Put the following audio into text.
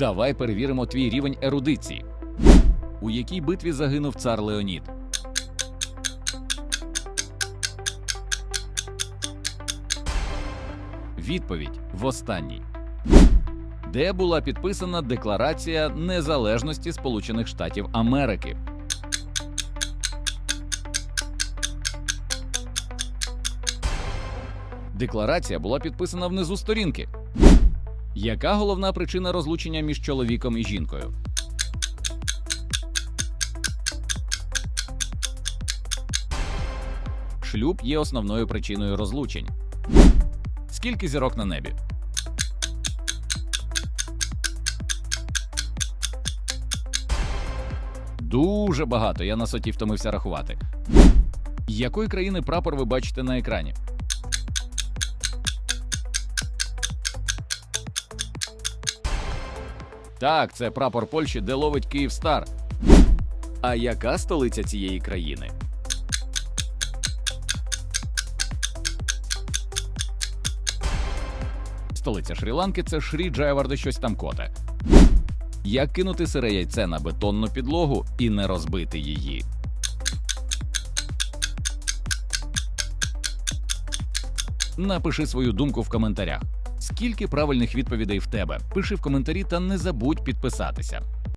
Давай перевіримо твій рівень ерудиції. У якій битві загинув цар Леонід? Відповідь в останній. Де була підписана Декларація Незалежності Сполучених Штатів Америки? Декларація була підписана внизу сторінки. Яка головна причина розлучення між чоловіком і жінкою? Шлюб є основною причиною розлучень. Скільки зірок на небі? Дуже багато. Я на соті втомився рахувати. Якої країни прапор ви бачите на екрані? Так, це прапор Польщі, де ловить Київстар. А яка столиця цієї країни? Столиця Шрі-Ланки це Шрі Джаяварди щось там коте. Як кинути сире яйце на бетонну підлогу і не розбити її? Напиши свою думку в коментарях. Скільки правильних відповідей в тебе? Пиши в коментарі та не забудь підписатися.